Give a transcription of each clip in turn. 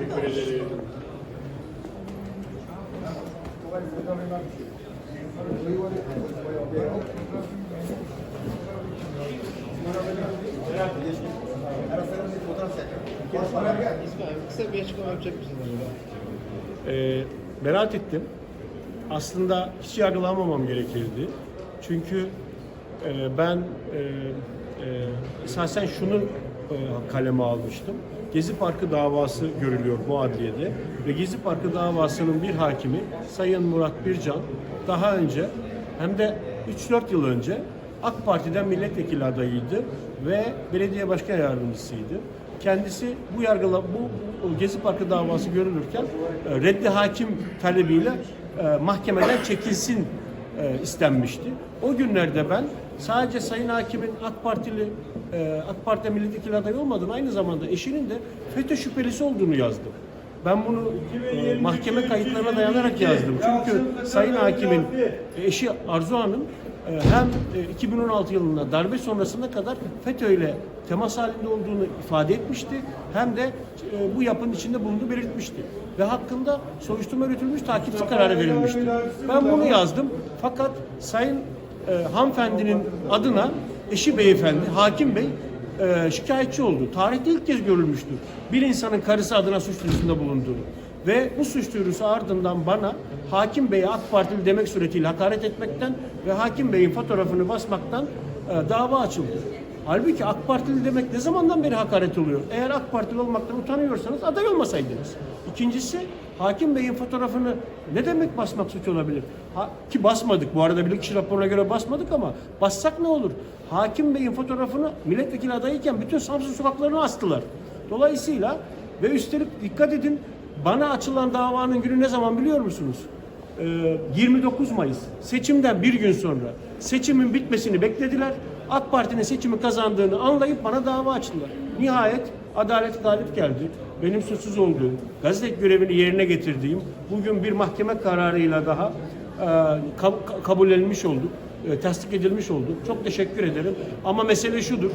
Teşekkür ederim. Ee, merak ettim. Aslında hiç yargılanmamam gerekirdi. Çünkü e, ben e, e, esasen şunu e, kaleme almıştım. Gezi Parkı davası görülüyor bu adliyede ve Gezi Parkı davasının bir hakimi Sayın Murat Bircan daha önce hem de 3-4 yıl önce AK Parti'den milletvekili adayıydı ve belediye başkan yardımcısıydı. Kendisi bu yargıla bu Gezi Parkı davası görülürken e, reddi hakim talebiyle e, mahkemeden çekilsin e, istenmişti. O günlerde ben sadece Sayın Hakim'in AK Partili e, AK Parti milletvekili adayı olmadığını aynı zamanda eşinin de FETÖ şüphelisi olduğunu yazdım. Ben bunu e, mahkeme kayıtlarına dayanarak yazdım. Çünkü Sayın Hakim'in eşi Arzu Hanım e, hem e, 2016 yılında darbe sonrasına kadar FETÖ ile temas halinde olduğunu ifade etmişti. Hem de e, bu yapının içinde bulunduğu belirtmişti. Ve hakkında soruşturma yürütülmüş, takipçi kararı verilmişti. Ben bunu yazdım. Fakat Sayın e, hanımefendinin adına eşi beyefendi, hakim bey e, şikayetçi oldu. Tarihte ilk kez görülmüştür. Bir insanın karısı adına suç duyurusunda bulunduğu. Ve bu suç duyurusu ardından bana Hakim Bey'e AK Partili demek suretiyle hakaret etmekten ve Hakim Bey'in fotoğrafını basmaktan e, dava açıldı. Halbuki AK Partili demek ne zamandan beri hakaret oluyor? Eğer AK Partili olmaktan utanıyorsanız aday olmasaydınız. İkincisi Hakim Bey'in fotoğrafını ne demek basmak suç olabilir? Ha, ki basmadık. Bu arada bilirkişi raporuna göre basmadık ama bassak ne olur? Hakim Bey'in fotoğrafını milletvekili adayıyken bütün Samsun sokaklarına astılar. Dolayısıyla ve üstelik dikkat edin bana açılan davanın günü ne zaman biliyor musunuz? Ee, 29 Mayıs seçimden bir gün sonra seçimin bitmesini beklediler. AK Parti'nin seçimi kazandığını anlayıp bana dava açtılar. Nihayet adalet galip geldi. Benim suçsuz olduğum, gazetelik görevini yerine getirdiğim, bugün bir mahkeme kararıyla daha e, kab- kabul edilmiş olduk, e, tasdik edilmiş olduk. Çok teşekkür ederim. Ama mesele şudur.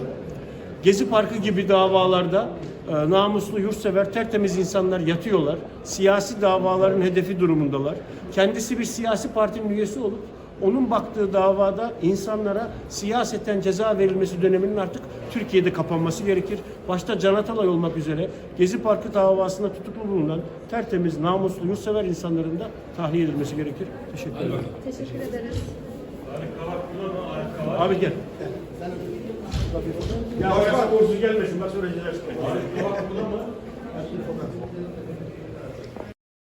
Gezi Parkı gibi davalarda namuslu, yurtsever, tertemiz insanlar yatıyorlar. Siyasi davaların hedefi durumundalar. Kendisi bir siyasi partinin üyesi olup onun baktığı davada insanlara siyaseten ceza verilmesi döneminin artık Türkiye'de kapanması gerekir. Başta Can Atalay olmak üzere Gezi Parkı davasında tutuklu bulunan tertemiz, namuslu, yurtsever insanların da tahliye edilmesi gerekir. Teşekkür ederim. Teşekkür ederiz. Abi gel. Ya orası borcu gelmesin. Bak öğrenciler çıkmayın.